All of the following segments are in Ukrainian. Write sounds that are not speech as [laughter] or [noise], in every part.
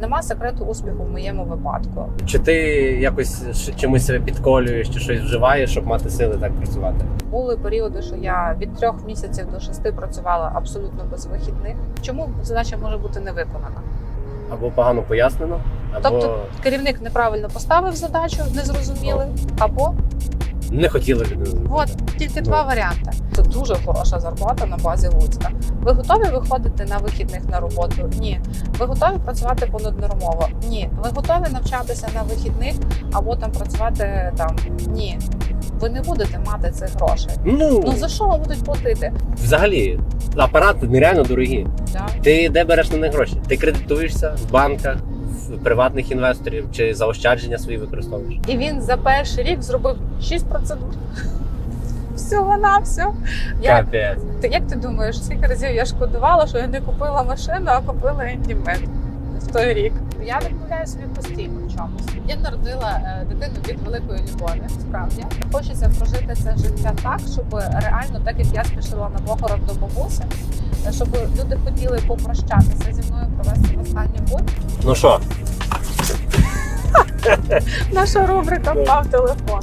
Нема секрету успіху в моєму випадку. Чи ти якось чимось себе підколюєш чи щось вживаєш, щоб мати сили так працювати? Були періоди, що я від трьох місяців до шести працювала абсолютно без вихідних. Чому задача може бути не виконана? Або погано пояснено, або Тобто керівник неправильно поставив задачу, не зрозуміли, або не хотіли людину. от тільки два варіанти. Це дуже хороша зарплата на базі Луцька. Ви готові виходити на вихідних на роботу? Ні. Ви готові працювати понаднормово? Ні. Ви готові навчатися на вихідних або там працювати там? Ні. Ви не будете мати цих грошей. Ну, Ну за що вам будуть платити? взагалі, апарати нереально дорогі. Да. Ти де береш на них гроші? Ти кредитуєшся в банках, приватних інвесторів чи заощадження свої використовуєш? І він за перший рік зробив 6 процедур. Всього на все. Я, Капець. ти, як ти думаєш, скільки разів я шкодувала, що я не купила машину, а купила індімет в той рік? Я відмовляю собі постійно в чомусь. Я народила е, дитину від великої любові. Справді хочеться прожити це життя так, щоб реально, так як я спішила на похорон до бабусі, щоб люди хотіли попрощатися зі мною, провести в останню путь. Ну що, Наша рубрика «Впав телефон.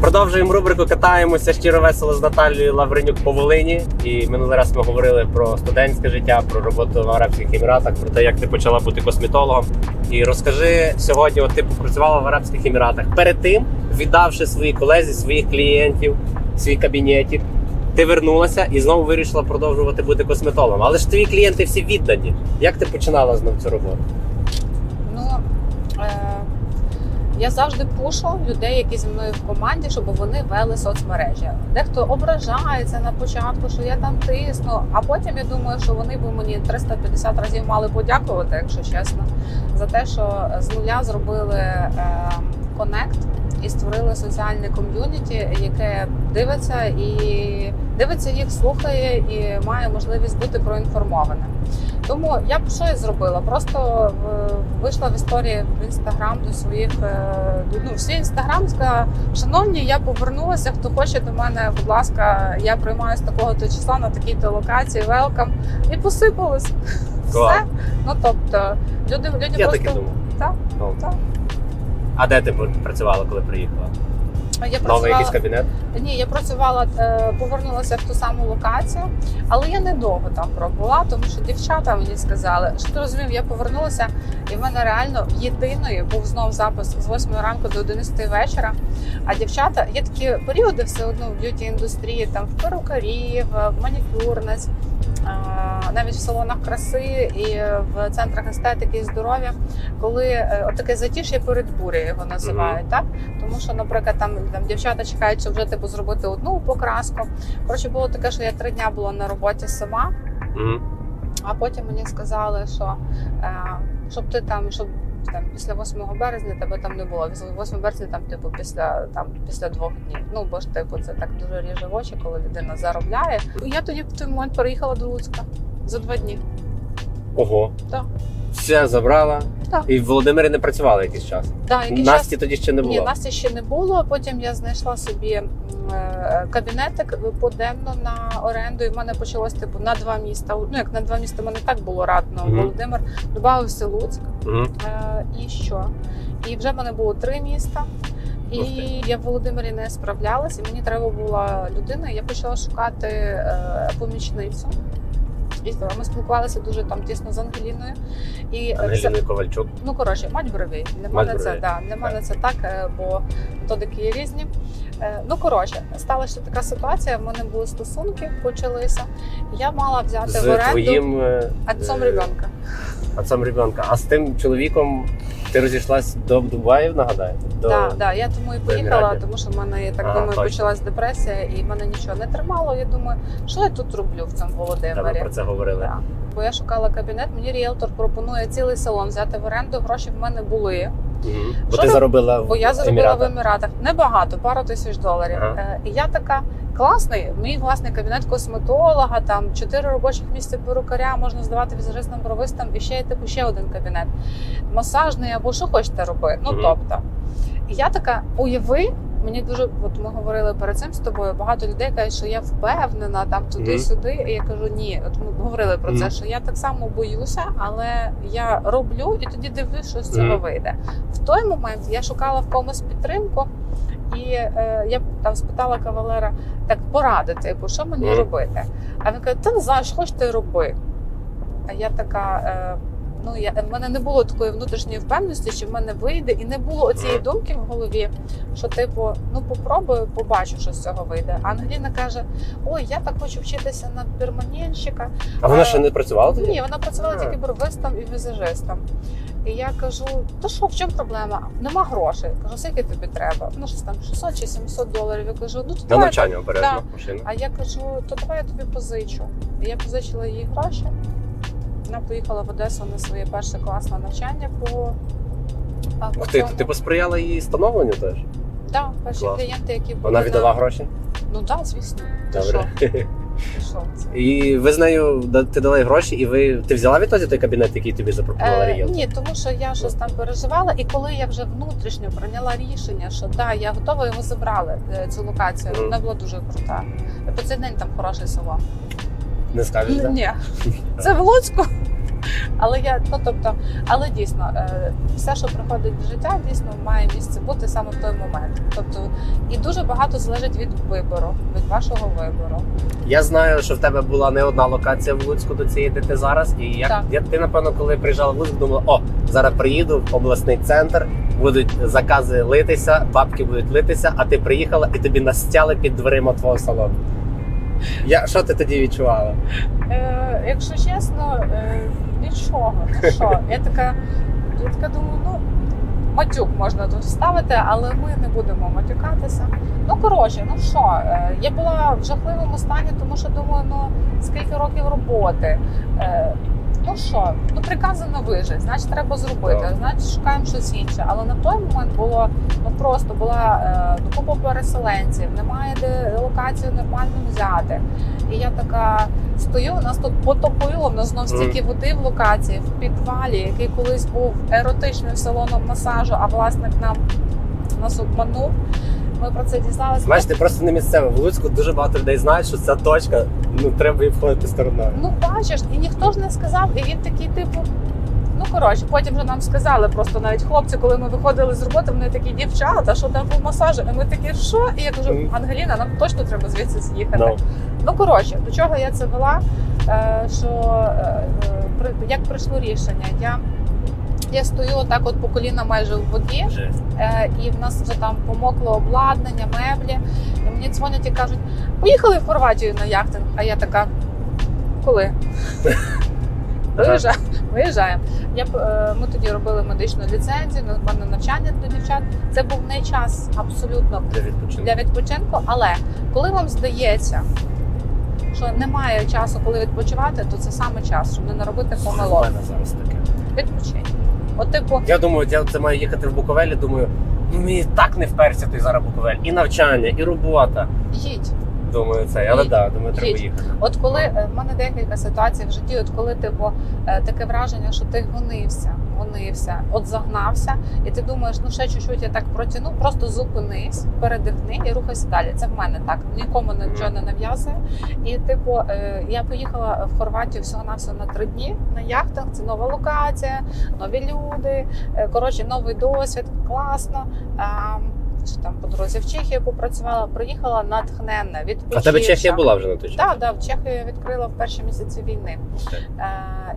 Продовжуємо рубрику Катаємося щиро весело з Наталією Лавренюк по Волині. І минулий раз ми говорили про студентське життя, про роботу в Арабських Еміратах, про те, як ти почала бути косметологом. І розкажи сьогодні, от ти попрацювала в Арабських Еміратах. Перед тим, віддавши своїй колезі, своїх клієнтів, свій кабінетик, ти вернулася і знову вирішила продовжувати бути косметологом. Але ж твої клієнти всі віддані. Як ти починала знову цю роботу? Ну е, я завжди пушу людей, які зі мною в команді, щоб вони вели соцмережі. Дехто ображається на початку, що я там тисну, а потім я думаю, що вони б мені 350 разів мали подякувати, якщо чесно, за те, що з нуля зробили е, конект і створили соціальне ком'юніті, яке дивиться і дивиться їх, слухає і має можливість бути проінформованим. Тому я б що я зробила? Просто е, вийшла в історії в інстаграм до своїх е, ну, в свій інстаграм сказала, шановні, я повернулася. Хто хоче до мене, будь ласка, я приймаю з такого то числа на такій то локації. Велкам і посипалось. Все. Ну тобто, люди, люди Я просто так і думав. Так, так. А де ти працювала, коли приїхала? я Новий якийсь кабінет? Ні, я працювала, е, повернулася в ту саму локацію, але я недовго там пробула, тому що дівчата мені сказали, що ти розумів, я повернулася, і в мене реально єдиної був знов запис з 8 ранку до 11 вечора. А дівчата є такі періоди все одно в б'юті індустрії, там в перукарів, в манікюрниць, е, навіть в салонах краси і в центрах естетики і здоров'я, коли е, от таке затиш'я перед бурею його називають, так? Тому що, наприклад, там, там дівчата чекають, щоб вже типу зробити одну покраску. Коротше, було таке, що я три дня була на роботі сама, а потім мені сказали, що е, щоб ти там, щоб там після 8 березня тебе там не було. 8 березня там, типу, після там після двох днів. Ну бо ж типу, це так дуже ріже в очі, коли людина заробляє. Я тоді в той момент переїхала до Луцька за два дні. Ого. Так. Все забрала. Так. І в Володимирі не працювала якийсь час. Да, який Насті тоді ще не було. Ні, Насті ще не було. Потім я знайшла собі е, кабінетик подемно на оренду, і в мене почалось типу на два міста. Ну як на два міста, мене так було радно. Мгм. Володимир додався Луцьк. Угу. Е, і що? І вже в мене було три міста. І я в Володимирі не справлялась, і мені треба була людина. Я почала шукати е, помічницю. І ми спілкувалися дуже там тісно з Ангеліною. І е, Ангеліною Ковальчук. Ну коротше, мать брові. Для мене це да, для мене це так, е, бо методики є різні. Е, Ну коротше, сталася така ситуація. В мене були стосунки, почалися. Я мала взяти в оренду твоїм отцом ребенка. отцом ребенка. А з тим чоловіком ти розійшлась до Дубаїв, нагадаю? До... Да, да, я тому і поїхала, тому що в мене так думаю, почалась депресія, і мене нічого не тримало. Я думаю, що я тут роблю в цьому Та, ми про це говорили. Да. Бо я шукала кабінет, мені ріелтор пропонує цілий салон взяти в оренду. Гроші в мене були. Угу. Бо Що ти заробила в Бо я заробила в Еміратах небагато, пару тисяч доларів. Ага. Е, І я така класний. Мій власний кабінет косметолога, там чотири робочих місця перукаря, можна здавати візажистам, бровистам, і ще є типу ще один кабінет. Масажний або що хочете робити. Ну угу. тобто. І я така, уяви, Мені дуже, от ми говорили перед цим з тобою. Багато людей кажуть, що я впевнена там туди-сюди. І я кажу, ні, от ми говорили про це, що я так само боюся, але я роблю і тоді дивлюсь, що з цього Мгм. вийде. В той момент я шукала в комусь підтримку, і е, я там спитала кавалера, так поради, типу, що мені Мгм. робити? А він каже, ти не знаєш, хоч ти роби. А я така. Е, Ну, я, в мене не було такої внутрішньої впевненості, що в мене вийде, і не було цієї думки в голові, що типу, ну попробую, побачу, що з цього вийде. А Ангеліна каже: Ой, я так хочу вчитися на перманентщика. А вона Е, ще не працювала тоді? Ні, вона працювала тільки бровистом і візажистом. І я кажу: то що, в чому проблема? Нема грошей. Кажу, скільки тобі треба? Ну, щось там 600 чи 700 доларів. Я кажу, ну то На давай навчання обережно Да. а я кажу, то давай я тобі позичу. І я позичила їй гроші. Вона поїхала в Одесу на своє перше класне навчання по. Ух ти, ти посприяла її становленню теж? Да, перші Клас. клієнти, які були. Вона на- віддала гроші? Ну так, да, звісно. Ти Добре. Ти [laughs] що? І ви з нею да- ти дала їй гроші, і ви ти взяла відтоді той кабінет, який тобі запропонувала Е, ні, тому що я щось там переживала, і коли я вже внутрішньо прийняла рішення, що да, я готова, його забрали е, цю локацію. Мгм. Вона була дуже крута. По цей день там хороший салон. Не скажеш, Ні, так? [laughs] Ні, це в Луцьку. Але я, ну тобто, але дійсно, е, все, що приходить в життя, дійсно має місце бути саме в той момент. Тобто, і дуже багато залежить від вибору, від вашого вибору. Я знаю, що в тебе була не одна локація в Луцьку до цієї, де ти зараз. І як Так. я, ти, напевно, коли приїжджала в Луцьк, думала, о, зараз приїду в обласний центр, будуть закази литися, бабки будуть литися, а ти приїхала і тобі настяли під дверима твого салону. Я, що ти тоді відчувала? Е, якщо чесно, е, нічого. Ну що, я така, я така думаю, ну. Матюк можна тут вставити, але ми не будемо матюкатися. Ну коротше, ну що, е, я була в жахливому стані, тому що думаю, ну скільки років роботи. Е, Ну що, ну приказано вижити, значить треба зробити, Так. значить шукаємо щось інше. Але на той момент було ну просто була е, переселенців, немає де локацію нормально взяти. І я така стою, нас тут потопило, в нас знов стільки води в локації, в підвалі, який колись був еротичним салоном масажу, а власник нам нас обманув. Ми про це дізналися. Бачиш, ти просто не місцева. В Луцьку дуже багато людей знають, що ця точка, ну треба її входити стороною. Ну бачиш, і ніхто ж не сказав, і він такий, типу. Ну коротше, потім вже нам сказали, просто навіть хлопці, коли ми виходили з роботи, вони такі дівчата, що там по масажу. І ми такі, що? І я кажу, Ангеліна, нам точно треба звідси з'їхати. Ну. Ну коротше, до чого я це вела? Е, що е, е, як прийшло рішення? Я, я стою отак, от по коліна майже в воді, е, і в нас вже там помокло обладнання, меблі. І мені дзвонять і кажуть, поїхали в Хорватію на яхтинг. А я така, коли? [laughs] Виїжджаємо. Виїжджаємо. Я е, ми тоді робили медичну ліцензію, на мене навчання для дівчат. Це був не час абсолютно Для відпочинку. для відпочинку. Але коли вам здається, що немає часу, коли відпочивати, то це саме час, щоб не наробити помилок. зараз таке. Відпочинь. От, типу, Я думаю, я це маю їхати в Буковелі. Думаю, ну мені так не вперся той зараз Буковель. І навчання, і робота. їдь. Думаю, це. Але Їдь. да, думаю, треба Їдь. їхати. От коли е, в мене декілька ситуацій в житті, от коли типу е, таке враження, що ти гонився, гонився, от загнався, і ти думаєш, ну ще чуть-чуть я так протягну, просто зупинись, передихни і рухайся далі. Це в мене так. Нікому нічого не нав'язує. І типу, е, я поїхала в Хорватію всього навсього на три дні на яхтах. Це нова локація, нові люди. е, Коротше, новий досвід, класно. Ем, Що там по дорозі в Чехію попрацювала, приїхала натхненна, А в тебе Чехія була вже на той час? Так, да, в Чехію я відкрила в перші місяці війни. Е,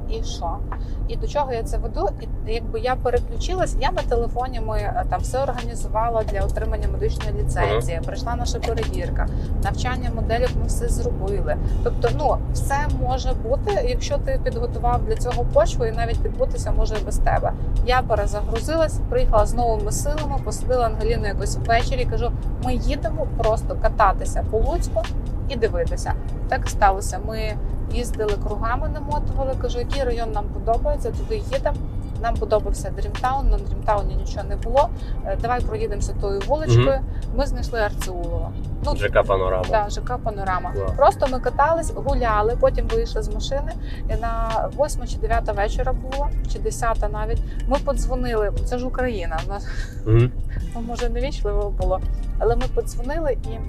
і що? І до чого я це веду? І якби я переключилась, я на телефоні ми е, там все організувала для отримання медичної ліцензії. Прийшла наша перевірка, навчання моделів ми все зробили. Тобто, ну все може бути, якщо ти підготував для цього почву, і навіть відбутися може і без тебе. Я перезагрузилась, приїхала з новими силами, посадила Ангеліну якось ввечері. Кажу, ми їдемо просто кататися по Луцьку і дивитися. Так сталося. Ми їздили кругами, намотували. Кажу, який район нам подобається, туди їдемо. Нам подобався Дрімтаун, на Дрімтауні нічого не було. Е, Давай проїдемося тою вуличкою. Ми знайшли Арцеулова. Ну, ЖК Панорама. Да, ЖК Панорама. Клас. Просто ми катались, гуляли, потім вийшли з машини. І на 8 чи 9 вечора було, чи 10 навіть. Ми подзвонили. Це ж Україна. У нас Мгм. [laughs] ну, може невічливо було, але ми подзвонили і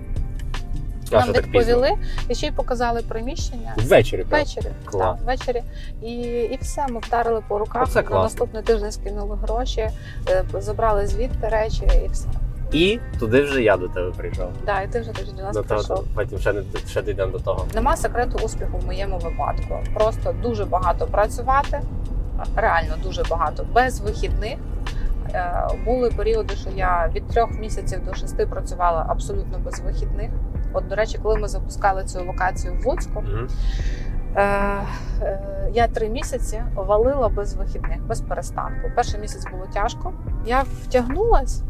нам відповіли, і ще й показали приміщення. Ввечері. Ввечері, так, ввечері. І, і все, ми вдарили по руках. Оце на наступний тиждень скинули гроші, е, забрали звідти речі і все. І туди вже я до тебе прийшов. Да, і ти вже тоді до нас Ну, то, прийшов. потім ще, не, ще дійдемо до того. Нема секрету успіху в моєму випадку. Просто дуже багато працювати, реально дуже багато, без вихідних. Е, Були періоди, що я від трьох місяців до шести працювала абсолютно без вихідних. От, до речі, коли ми запускали цю локацію в Луцьку, Мгм. е, е, я три місяці валила без вихідних, без перестанку. Перший місяць було тяжко. Я втягнулась.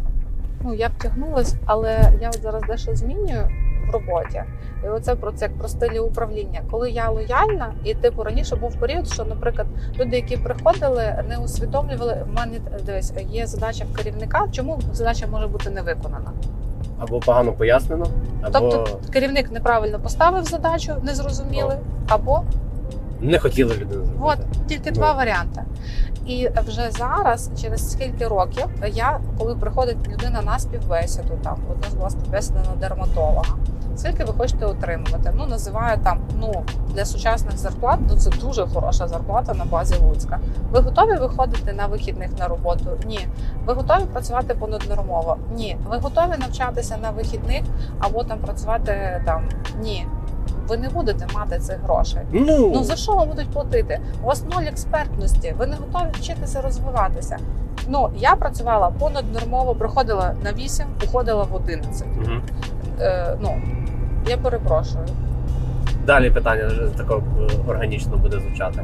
Ну, я втягнулась, але я от зараз дещо змінюю в роботі. І оце про це як про стилі управління. Коли я лояльна, і типу раніше був період, що, наприклад, люди, які приходили, не усвідомлювали. В мене дивись, є задача в керівника. Чому задача може бути не виконана? Або погано пояснено, або Тобто керівник неправильно поставив задачу, не зрозуміли, або не хотіли людину зробити. От тільки Ну. два варіанти. І вже зараз, через скільки років, я, коли приходить людина на співбесіду, там одна з була співбесіда на дерматолога. Скільки ви хочете отримувати? Ну називаю там ну для сучасних зарплат, ну це дуже хороша зарплата на базі Луцька. Ви готові виходити на вихідних на роботу? Ні. Ви готові працювати понаднормово? Ні. Ви готові навчатися на вихідних або там працювати там? Ні. Ви не будете мати цих грошей. Ну, Ну за що вам будуть платити? У вас ноль експертності, ви не готові вчитися розвиватися. Ну я працювала понаднормово, приходила на 8, уходила в 11. Мгм. Е, ну я перепрошую. Далі питання вже тако е, органічно буде звучати.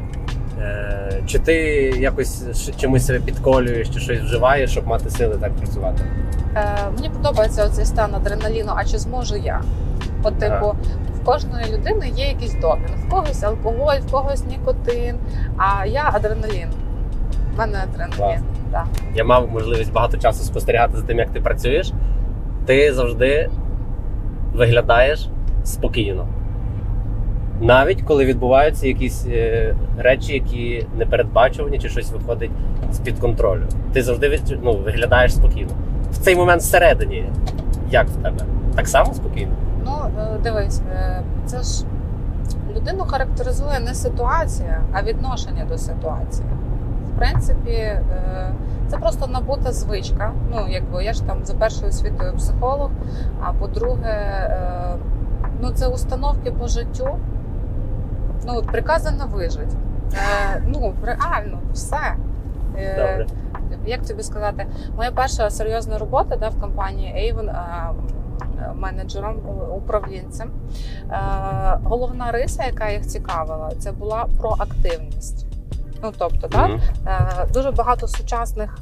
Е, чи ти якось чимось себе підколюєш, чи щось вживаєш, щоб мати сили так працювати? Е, мені подобається оцей стан адреналіну. А чи зможу я? Ага. типу, в кожної людини є якийсь допінг. В когось алкоголь, в когось нікотин. А я адреналін. У мене адреналін. Да. Я мав можливість багато часу спостерігати за тим, як ти працюєш. Ти завжди виглядаєш спокійно. Навіть коли відбуваються якісь е, речі, які непередбачувані, чи щось виходить з-під контролю. Ти завжди ну, виглядаєш спокійно. В цей момент всередині, як в тебе? Так само спокійно? Ну, е, дивись, е, це ж людину характеризує не ситуація, а відношення до ситуації. Принципі, е, це просто набута звичка. Ну, якби я ж там за першою освітою психолог, а по-друге, е, ну це установки по життю. Ну, приказано вижити. Е, ну, реально, все. Добре. як тобі сказати, моя перша серйозна робота да, в компанії Avon менеджером, управлінцем. Головна риса, яка їх цікавила, це була проактивність. Ну тобто, да, Мгм. е, дуже багато сучасних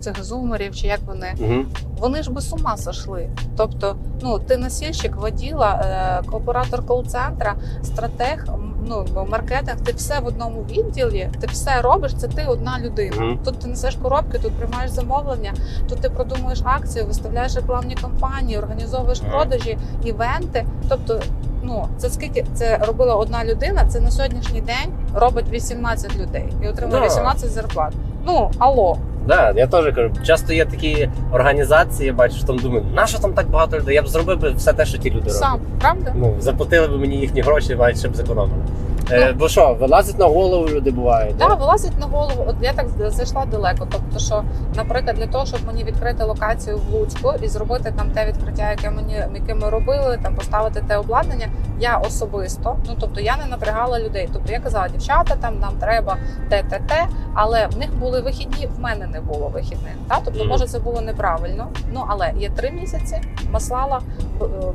цих зумерів, чи як вони Мгм. вони ж би з ума сошли. Тобто, ну ти носільщик, воділа, е, оператор кол-центра, стратег, ну бо маркетинг, ти все в одному відділі, ти все робиш. Це ти одна людина. Мгм. Тут ти несеш коробки, тут приймаєш замовлення, тут ти продумуєш акцію, виставляєш рекламні кампанії, організовуєш Мгм. продажі, івенти. Тобто, ну це скільки це робила одна людина. Це на сьогоднішній день робить 18 людей і отримує Да. 18 зарплат. Ну алло, Да, я теж кажу, часто є такі організації, я бачу, що там думаю, нащо там так багато людей? Я б зробив би все те, що ті люди сам роблять. правда? Ну, заплатили б мені їхні гроші, навіть щоб зекономили. Е, бо що, вилазить на голову люди бувають. Да, да? вилазить на голову. От я так зайшла далеко. Тобто, що, наприклад, для того, щоб мені відкрити локацію в Луцьку і зробити там те відкриття, яке мені яке ми робили, там поставити те обладнання, я особисто, ну тобто я не напрягала людей. Тобто я казала, дівчата, там нам треба те, те, те, але в них були вихідні, в мене не було вихідних. Та? Тобто, може, це було неправильно. Ну але є три місяці, маслала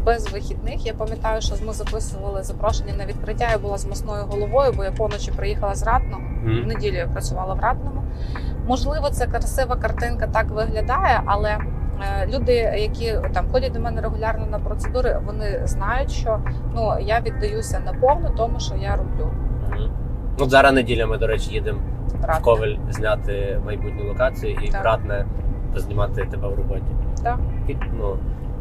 без вихідних. Я пам'ятаю, що ми записували запрошення на відкриття. Я була з масною головою, бо я поночі приїхала з Ратного. В неділю я працювала в Ратному. Можливо, це красива картинка так виглядає, але е, люди, які там ходять до мене регулярно на процедури, вони знають, що ну я віддаюся наповну тому, що я роблю. Ну, зараз неділя ми, до речі, їдемо в Ковель зняти майбутню локацію і Так. братне знімати тебе в роботі. Так. І, ну,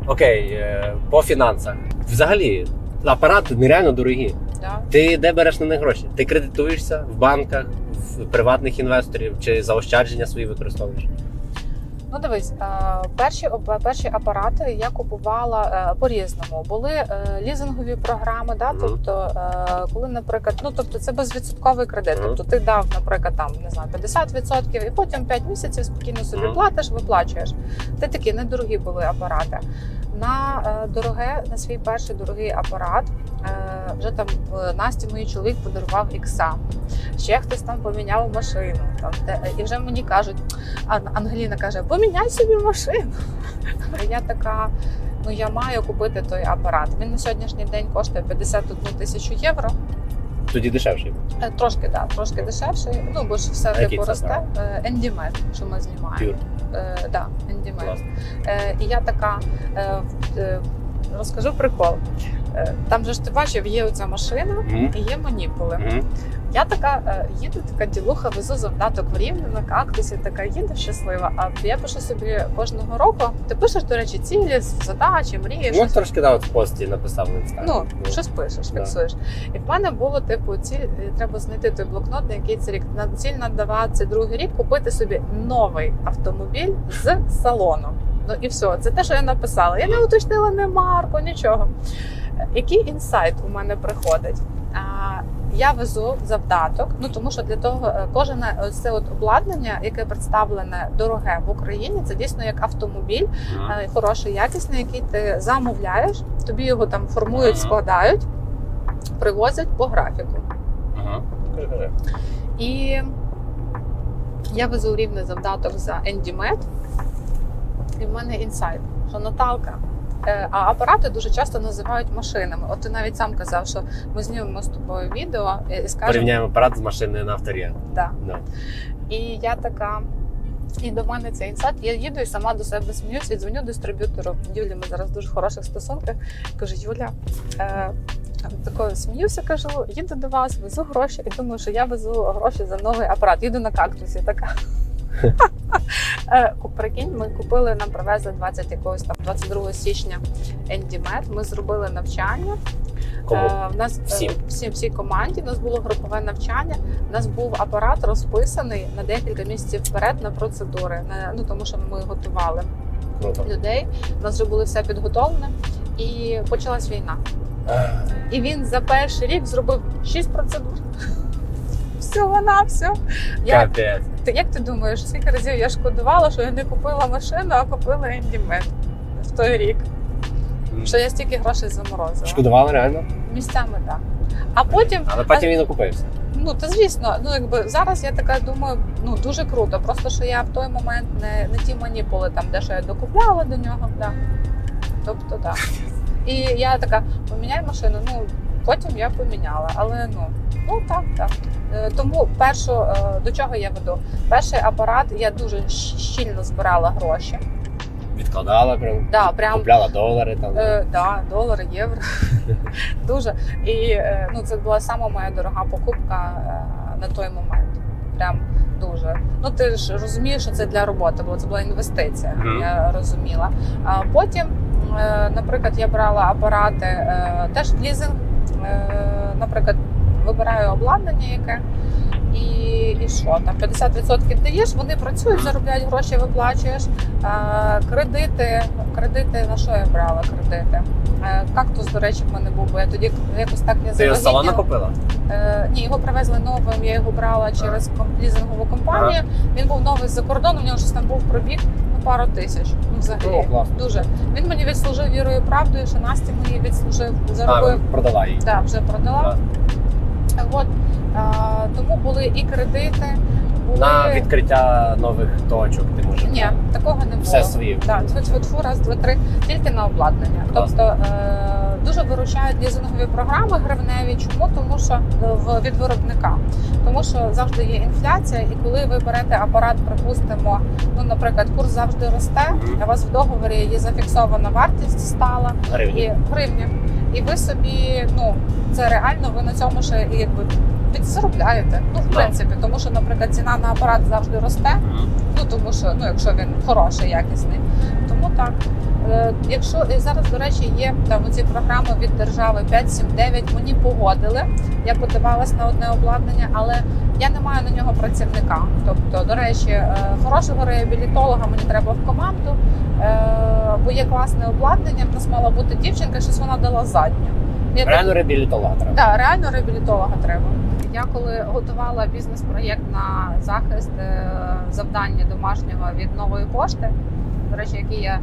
окей, е, по фінансах. Взагалі, апарати нереально дорогі. Да. Ти де береш на них гроші? Ти кредитуєшся в банках, в приватних інвесторів чи заощадження свої використовуєш? Ну дивись, е, перші перші апарати я купувала е, по-різному. Були е, лізингові програми, да, тобто, коли, наприклад, ну тобто це безвідсотковий кредит. Тобто ти дав, наприклад, там не знаю, 50% і потім 5 місяців спокійно собі платиш, виплачуєш. Це такі недорогі були апарати. На е, дороге, на свій перший дорогий апарат. е, Вже там в Насті мій чоловік подарував ікса. Ще хтось там поміняв машину. Там де і вже мені кажуть, Ан- Ангеліна каже: поміняй собі машину. Я така. Ну я маю купити той апарат. Він на сьогоднішній день коштує 51 тисячу євро. Тоді дешевший. Е, Трошки, да, трошки дешевший. Ну бо ж все А який типу це росте. Ендімет, що ми знімаємо. Пюр. Е, да, Ендімет. Класно. Е, і я така е, в- е, розкажу прикол. Е, там же ж ти бачив, є оця машина Мгм. і є маніпули. Мгм. Я така е, їду, така ділуха, везу завдаток в рівне на кактусі, така їду щаслива. А я пишу собі кожного року. Ти пишеш, до речі, цілі, задачі, мрії, Ну, щось. трошки да, от в пості написав в інстаграм. Ну, щось пишеш, Да. фіксуєш. І в мене було типу ціль, е, треба знайти той блокнот, на який це рік. На ціль на 22 рік купити собі новий автомобіль з салону. Ну і все, це те, що я написала. Я не уточнила не марку, нічого. Е, Який інсайт у мене приходить? Я везу завдаток, ну тому що для того е, кожне це от обладнання, яке представлене дороге в Україні, це дійсно як автомобіль, Мгм. е, хороший, якісний, який ти замовляєш, тобі його там формують, Ага. складають, привозять по графіку. Ага. І я везу рівний завдаток за Ендімет, і в мене інсайт, що Наталка. Е, А апарати дуже часто називають машинами. От ти навіть сам казав, що ми знімемо з тобою відео і скажемо, Порівняємо апарат з машиною на авторі. да. Да. І я така. І до мене цей інсайт. Я їду і сама до себе сміюся і дзвоню дистриб'ютору. Юлі, ми зараз в дуже хороших стосунках. Кажу, Юля, е, такою сміюся, кажу, їду до вас, везу гроші, і думаю, що я везу гроші за новий апарат. Їду на кактусі. Така. Е, Прикинь, ми купили, нам привезли 20 якогось там 22 січня Ендімет. Ми зробили навчання. Кому? Е, в нас е, Всім? всі, всій команді. У нас було групове навчання. У нас був апарат розписаний на декілька місяців вперед на процедури. На, ну тому що ми готували Круто. людей. У нас вже було все підготовлене, і почалась війна. І він за перший рік зробив 6 процедур. Всього на все. Я, Капець. Ти, як ти думаєш, скільки разів я шкодувала, що я не купила машину, а купила ендімет в той рік? Що я стільки грошей заморозила. Шкодували реально, Місцями так. А потім але потім він окупився. Ну, та звісно, ну якби зараз я така думаю, ну дуже круто. Просто що я в той момент не, не ті маніпули там, де що я докупляла до нього. Да. Тобто так. [laughs] І я така, поміняй машину. Ну потім я поміняла. Але ну, ну так, так. Е, Тому першу, е, до чого я веду? Перший апарат я дуже щільно збирала гроші. Відкладала прям. Да, прям Купляла долари там. Е, да, долари, євро. [laughs] Дуже. І е, ну, це була сама моя дорога покупка на той момент. Прям дуже. Ну ти ж розумієш, що це для роботи, бо це була інвестиція. Мгм. Я розуміла. А потім, наприклад, я брала апарати теж лізинг. Наприклад, вибираю обладнання, яке. І, і що там 50% даєш, вони працюють, заробляють гроші, виплачуєш. Е, кредити, кредити на що я брала кредити? Е, кактус, до речі, в мене був, бо я тоді якось так не Ти його купила? Е, ні, його привезли новим. Я його брала через лізингову компанію. Він був новий з-за кордону. У нього щось там був пробіг ну пару тисяч. Ну взагалі О, дуже. Він мені відслужив вірою і правдою, що Насті мені відслужив, А, заробив. продала її. Да, вже продала. От а, тому були і кредити, були На відкриття нових точок ти можеш. ні, такого не було. Все своє. Да, тьфу-тьфу-тьфу, раз, два, три, тільки на обладнання. Класно. Тобто е, дуже виручають лізингові програми гривневі. Чому? Тому що е, в від виробника. Тому що завжди є інфляція, і коли ви берете апарат, припустимо, ну, наприклад, курс завжди росте, Мгм. а у вас в договорі є зафіксована вартість стала Гривні. і гривні. І ви собі, ну це реально, ви на цьому ще і якби підзаробляєте. Ну, в принципі, тому що, наприклад, ціна на апарат завжди росте. Ну тому що ну, якщо він хороший, якісний, тому так. Е, Якщо і зараз, до речі, є там ці програми від держави 5-7-9, мені погодили. Я подавалась на одне обладнання, але я не маю на нього працівника. Тобто, до речі, е, хорошого реабілітолога мені треба в команду, е, бо є класне обладнання. В нас мала бути дівчинка, щось вона дала задню. Я Реально реабілітолога треба. так, реально реабілітолога треба. Я коли готувала бізнес-проєкт на захист е, завдання домашнього від нової пошти, до речі, який я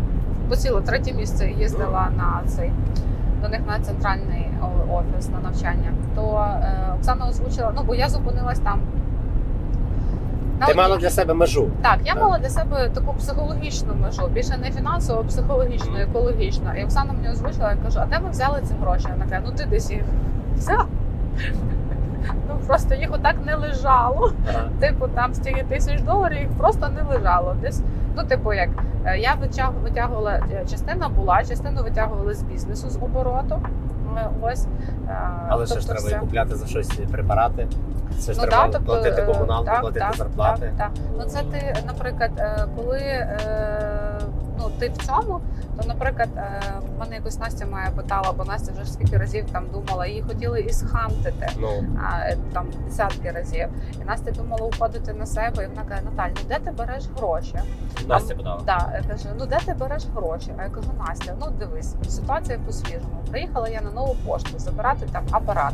посіла третє місце і їздила на цей до них на центральний офіс на навчання, то е, Оксана озвучила, ну бо я зупинилась там. На Ти одній- мала для себе межу. так, я Так. мала для себе таку психологічну межу, більше не фінансово, а психологічну, Мгм. екологічну. І Оксана мені озвучила, я кажу, а де ви взяли ці гроші? Вона каже, ну ти десь їх взяв. [laughs] Ну просто їх отак не лежало. Типу, там стільки тисяч доларів їх просто не лежало. Десь, ну, типу, як е, я витяг, витягувала, е, частина була, частину витягували з бізнесу, з обороту. Е, Ось. Але ще ж тобто треба все. купляти за щось препарати. Це ж Ну, треба тобто, платити комуналку, так, платити так, зарплати. Так, так. Ну це ти, наприклад, коли ти в цьому, то, наприклад, е, в мене якось Настя моя питала, бо Настя вже скільки разів там думала, її хотіли і схантити. Ну, а, е, там десятки разів. І Настя думала уходити на себе, і вона каже: Наталь, ну де ти береш гроші? Настя подала. Да, я кажу, ну де ти береш гроші? А я кажу, Настя, ну дивись, ситуація по-свіжому. Приїхала я на нову пошту забирати там апарат.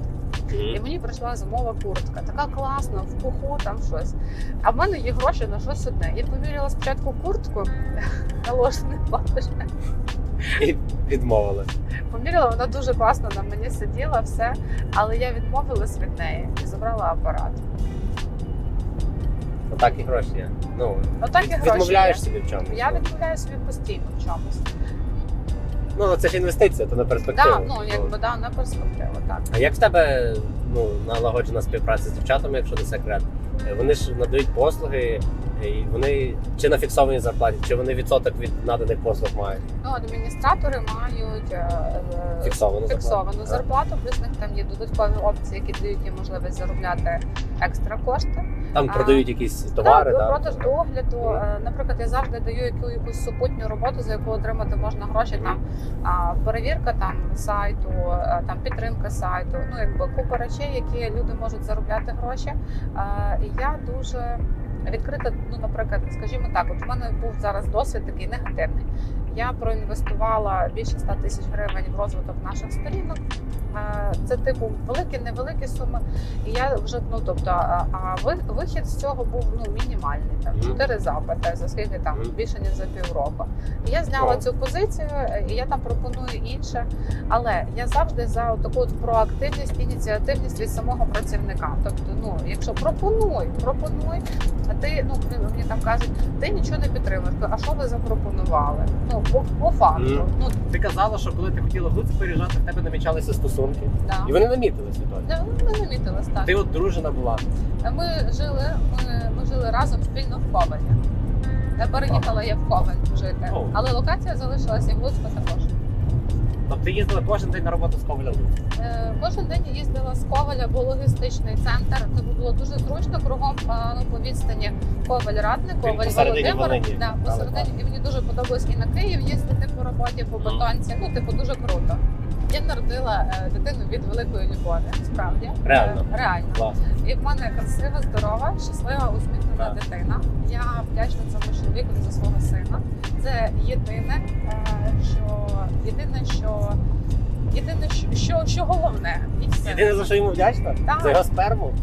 І мені прийшла зимова куртка, така класна, в пуху там щось. А в мене є гроші на щось одне. Я поміряла спочатку куртку [laughs] наложений платиш. І відмовили. Поміряла, вона дуже класно на мені сиділа, все. Але я відмовилась від неї і забрала апарат. Отак і гроші є. Ну, Отак і гроші. відмовляєш є. собі в чомусь. Я відмовляю собі постійно в чомусь. Ну, це ж інвестиція, то на перспективу. Да, ну якби да, на перспективу, так. А як в тебе ну, налагоджена співпраця з дівчатами, якщо не секрет? Е, Вони ж надають послуги, і вони чи на фіксованій зарплаті, чи вони відсоток від наданих послуг мають? Ну, адміністратори мають е, е, Фіксовану фіксовану зарплату. зарплату, плюс в них там є додаткові опції, які дають їм можливість заробляти екстра кошти. Там продають якісь товари, так, продаж догляду. Е, Наприклад, я завжди даю яку якусь супутню роботу, за яку отримати можна гроші. Там перевірка там сайту, е, там підтримка сайту. Ну якби купа речей, які люди можуть заробляти гроші. Е, І я дуже відкрита. Ну, наприклад, скажімо так, от у мене був зараз досвід такий негативний. Я проінвестувала більше 100 тисяч гривень в розвиток наших сторінок. Е, Це типу великі, невеликі суми. І я вже ну тобто, а вихід з цього був ну мінімальний. Там чотири запити, за скільки там більше ніж за півроку. І я зняла цю позицію, і я там пропоную інше. Але я завжди за таку от проактивність, ініціативність від самого працівника. Тобто, ну якщо пропонуй, пропонуй, а ти ну мені там кажуть, ти нічого не підтримуєш. А що ви запропонували? Ну по, по факту. Mm. Ну Ти казала, що коли ти хотіла Луцьк переїжджати, в тебе намічалися стосунки. да. І вони намітилися тоді. Да, Ми намітились так. Ти от дружина була. Ми жили, ми, ми жили разом спільно в Ковені. Я переїхала я в Ковень жити, О. але локація залишилася і в Луцьку також. Тобто ти їздила кожен день на роботу з Коваля. Е, Кожен день я їздила з Коваля, був логістичний центр. Це було дуже зручно кругом ну, по відстані Коваль Радник, Коваль Володимир. Да, посередині. І мені дуже подобалось і на Київ їздити по роботі, по Мгм. бетонці. Ну, типу, дуже круто. Я народила е, дитину від великої любові, справді. Реально? Е, реально. Клас. І в мене красива, здорова, щаслива, усміхнена Так. дитина. Я вдячна цьому чоловіку за свого сина. Це єдине, е, що єдине, що єдине, що, що, що головне. Єдине, за що йому вдячна, Так. це його сперму,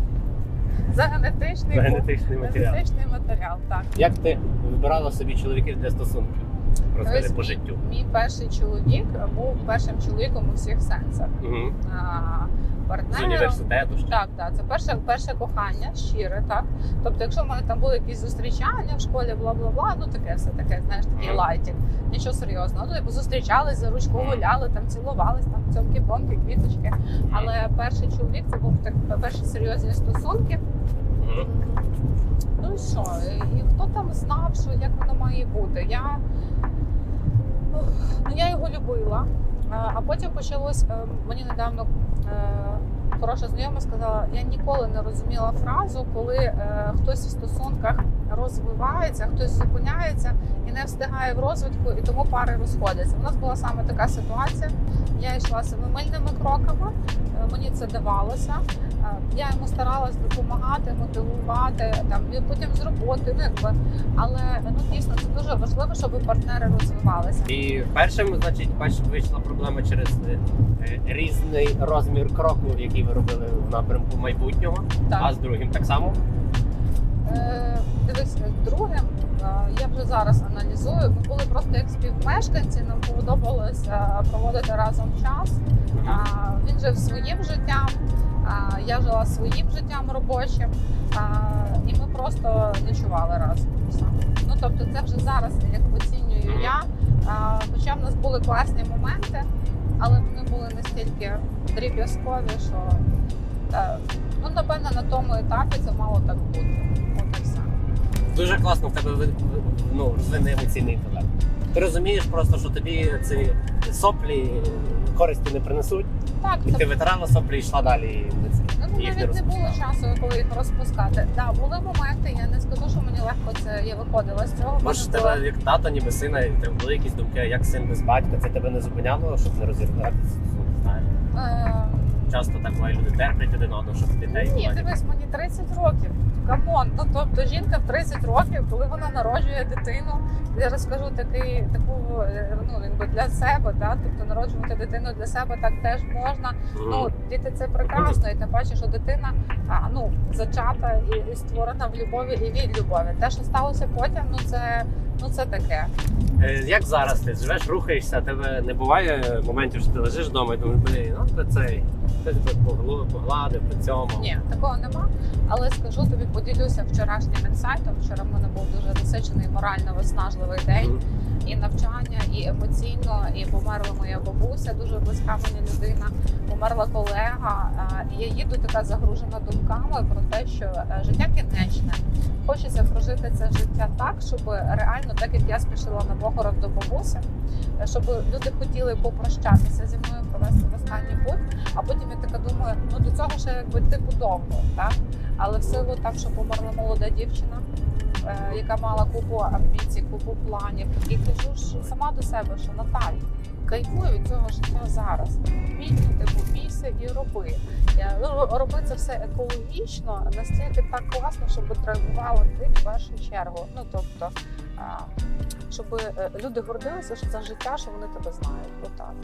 за генетичний, за генетичний матеріал. генетичний матеріал. Так. Як ти вибирала собі чоловіків для стосунків? Розкажи Ось по життю. Мій перший чоловік був першим чоловіком у всіх сенсах. Угу. А, З університету ще. Так, так, це перше, перше кохання, щире, так. Тобто, якщо в мене там були якісь зустрічання в школі, бла бла бла, ну таке все таке, знаєш, такий Мгм. лайтінг, нічого серйозного. Ну, типу, зустрічались за ручку, гуляли, там цілувались, там цьомки, бомки, квіточки. Але перший чоловік це був так перші серйозні стосунки. Мгм. Ну і що? І хто там знав, що як воно має бути? Я, ну, я його любила. А потім почалось е, мені недавно. е, хороша знайома сказала: я ніколи не розуміла фразу, коли е, хтось в стосунках розвивається, хтось зупиняється і не встигає в розвитку, і тому пари розходяться. У нас була саме така ситуація. Я йшла семимильними кроками, е, мені це давалося. Я йому старалась допомагати, мотивувати там і потім з роботи. Ну якби але ну дійсно це дуже важливо, щоб партнери розвивалися. І першим, значить, першим вийшла проблема через е, різний розмір кроку, який ви робили в напрямку майбутнього. А з другим так само. е, дивись, другим е, я вже зараз аналізую. Ми були просто як співмешканці. Нам подобалося проводити разом час. Він жив своїм життям, я жила своїм життям робочим, і ми просто ночували разом. Ну тобто, це вже зараз як оцінюю я. Хоча в нас були класні моменти, але вони були настільки дріб'язкові, що ну напевно на тому етапі це мало так бути. От і все. Дуже класно в тебе ну, розвинений емоційний інтелект. Ти розумієш просто, що тобі ці соплі користі не принесуть, Так, і ти витирала соплі і далі. Ну, їх навіть не було часу, коли їх розпускати. Да, були моменти. Я не скажу, що мені легко це я виходила з цього. Може, Мене було- тебе як тато, ніби сина, і тебе були якісь думки, як син без батька, це тебе не зупиняло, щоб не розірватися? Знаєш, Е, часто так буває, люди терплять один одного, щоб дітей Ні, дивись, мені 30 років. Камон, ну тобто жінка в 30 років, коли вона народжує дитину, я розкажу такий таку е, ну якби для себе, да? тобто народжувати дитину для себе так теж можна. Ну діти це прекрасно, і тим паче, що дитина а, ну зачата і, і створена в любові і від любові. Те, що сталося потім, ну це ну це таке. Е, Як зараз ти живеш, рухаєшся, тебе не буває моментів, що ти лежиш вдома і думаєш, блін, ну це цей хтось би погладив по цьому. Ні, такого нема. Але скажу тобі, поділюся вчорашнім інсайтом. Вчора в мене був дуже насичений морально виснажливий день. Мгм. І навчання, і емоційно, і померла моя бабуся, дуже близька мені людина. Померла колега. я їду така загружена думками про те, що е, життя кінечне. Хочеться прожити це життя так, щоб реально, так як я спішила на похорон до бабусі, е, щоб люди хотіли попрощатися зі мною, провести в останній путь. А потім я така думаю, ну до цього ще якби типу довго, так? Але в силу так, що померла молода дівчина, яка мала купу амбіцій, купу планів. І кажу ж сама до себе, що Наталь, кайфуй від цього життя зараз. Вмій, типу, бійся і роби. Ну, роби це все екологічно, настільки так класно, щоб драйвувало ти в першу чергу. Ну тобто, щоб е, люди гордилися, що це життя, що вони тебе знають. Отак.